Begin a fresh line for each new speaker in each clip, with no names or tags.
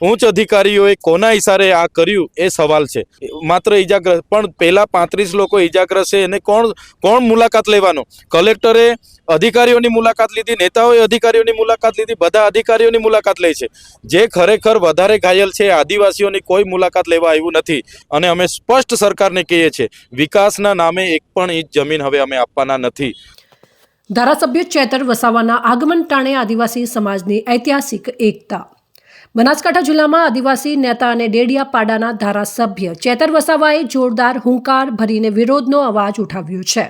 ઉચ્ચ અધિકારીઓએ કોના ઈશારે આ કર્યું એ સવાલ છે. માત્ર ઈજાગ્રસ્ત, પણ પહેલા પાંત્રીસ લોકો ઈજાગ્રસ્ત છે એને કોણ કોણ મુલાકાત લેવાનો? કલેક્ટરે અધિકારીઓની મુલાકાત લીધી, નેતાઓએ અધિકારીઓની મુલાકાત લીધી, બધા અધિકારીઓની મુલાકાત લે છે. જે ખરેખર વધારે ઘાયલ છે, આદિવાસીઓની કોઈ મુલાકાત લેવા આવ્યું નથી અને અમે સ્પષ્ટ સરકારને કહીએ છીએ, વિકાસના નામે એક પણ ઇંચ જમીન હવે અમે આપવાના નથી.
ધારાસભ્ય ચેતર વસાવાના આગમન ટાણે આદિવાસી સમાજની ઐતિહાસિક એકતા બનાસકાંઠા જિલ્લામાં આદિવાસી નેતા અને ડેડિયાપાડાના ધારાસભ્ય ચેતર વસાવાએ જોરદાર હુંકાર ભરીને વિરોધનો અવાજ ઉઠાવ્યો છે.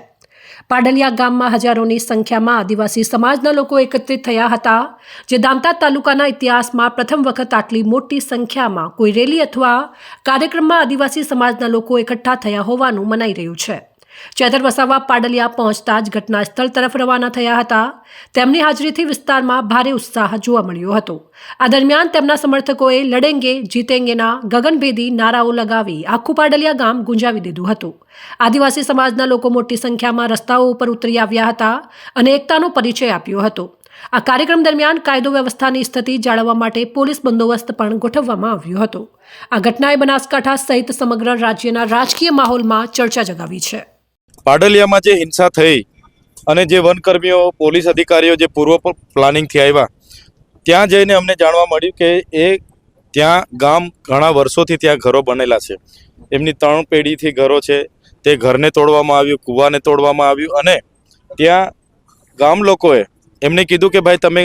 પાડલિયા ગામમાં હજારોની સંખ્યામાં આદિવાસી સમાજના લોકો એકત્રિત થયા હતા, જે દાંતા તાલુકાના ઇતિહાસમાં પ્રથમ વખત આટલી મોટી સંખ્યામાં કોઈ રેલી અથવા કાર્યક્રમમાં આદિવાસી સમાજના લોકો એકઠા થયા હોવાનું મનાઈ રહ્યું છે. ચેતર વસાવા પાડલિયા પહોંચતા જ ઘટના સ્થળ તરફ રવાના થયા હતા. તેમની હાજરીથી વિસ્તારમાં ભારે ઉત્સાહ જોવા મળ્યો હતો. આ દરમિયાન તેમના સમર્થકોએ લડેંગે, જીતેંગેના ગગનભેદી નારાઓ લગાવી આખું પાડલિયા ગામ ગુંજાવી દીધું હતું. આદિવાસી સમાજના લોકો મોટી સંખ્યામાં રસ્તાઓ ઉપર ઉતરી આવ્યા હતા અને એકતાનો પરિચય આપ્યો હતો. આ કાર્યક્રમ દરમિયાન કાયદો વ્યવસ્થાની સ્થિતિ જાળવવા માટે પોલીસ બંદોબસ્ત પણ ગોઠવવામાં આવ્યો હતો. આ ઘટનાએ બનાસકાંઠા સહિત સમગ્ર રાજ્યના રાજકીય માહોલમાં ચર્ચા જગાવી છે.
પાડલિયામાં જે હિંસા થઈ અને જે વનકર્મીઓ, પોલીસ અધિકારીઓ જે પૂર્વ પ્લાનિંગથી આવ્યા, ત્યાં જઈને અમને જાણવા મળ્યું કે એ ત્યાં ગામ ઘણા વર્ષોથી ત્યાં ઘરો બનેલા છે. એમની ત્રણ પેઢીથી ઘરો છે. તે ઘરને તોડવામાં આવ્યું, કૂવાને તોડવામાં આવ્યું અને ત્યાં ગામ લોકોએ એમને કીધું કે, ભાઈ, તમે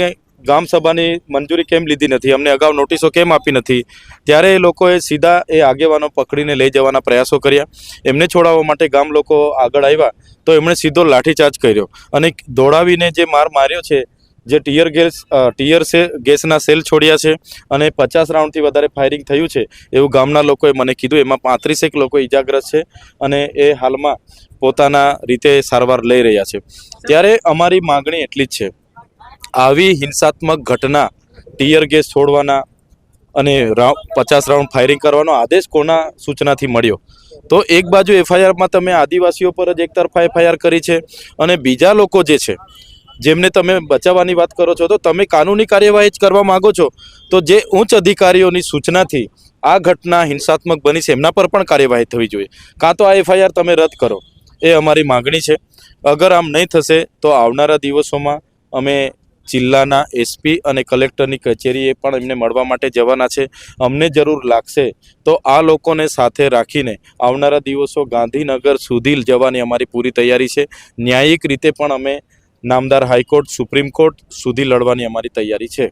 ગામ સભાની મંજૂરી કેમ લીધી નથી? અમને અગાઉ નોટિસો કેમ આપી નથી? ત્યારે એ લોકોએ સીધા એ આગેવાનો પકડીને લઈ જવાના પ્રયાસો કર્યા. એમને છોડાવવા માટે ગામ લોકો આગળ આવ્યા, તો એમણે સીધો લાઠીચાર્જ કર્યો. અને દોડાવીને જે માર માર્યો છે, જે ટીયર ગેસ ટીયર સે, ગેસના સેલ છોડ્યા છે અને પચાસ રાઉન્ડથી વધારે ફાયરિંગ થયું છે, એવું ગામના લોકોએ મને કીધું. એમાં પાંત્રીસેક લોકો ઇજાગ્રસ્ત છે અને એ હાલમાં પોતાના રીતે સારવાર લઈ રહ્યા છે. ત્યારે અમારી માગણી એટલી જ છે. આવી હિંસાત્મક ઘટના ટીયર ગેસ છોડવાના અને પચાસ રાઉન્ડ ફાયરિંગ કરવાનો આદેશ કોના સૂચનાથી મળ્યો? તો એક બાજુ એફઆઈઆરમાં તમે આદિવાસીઓ પર જ એકતરફા એફઆઈઆર કરી છે અને બીજા લોકો જે છે, જેમને તમે બચાવવાની વાત કરો છો, તો તમે કાનૂની કાર્યવાહી જ કરવા માંગો છો? તો જે ઉચ્ચ અધિકારીઓની સૂચનાથી આ ઘટના હિંસાત્મક બની છે, એમના પર પણ કાર્યવાહી થવી જોઈએ. કાં તો આ એફઆઈઆર તમે રદ કરો, એ અમારી માગણી છે. અગર આમ નહીં થશે, તો આવનારા દિવસોમાં અમે જિલ્લાના એસપી અને કલેક્ટરની કચેરીએ પણ એમને મળવા માટે જવાના છે. અમને જરૂર લાગશે. તો આ લોકોને સાથે રાખીને આવનારા દિવસો ગાંધીનગર સુધી જવાની અમારી પૂરી તૈયારી છે. ન્યાયિક રીતે પણ અમે નામદાર હાઈકોર્ટ, સુપ્રીમ કોર્ટ સુધી લડવાની અમારી તૈયારી છે.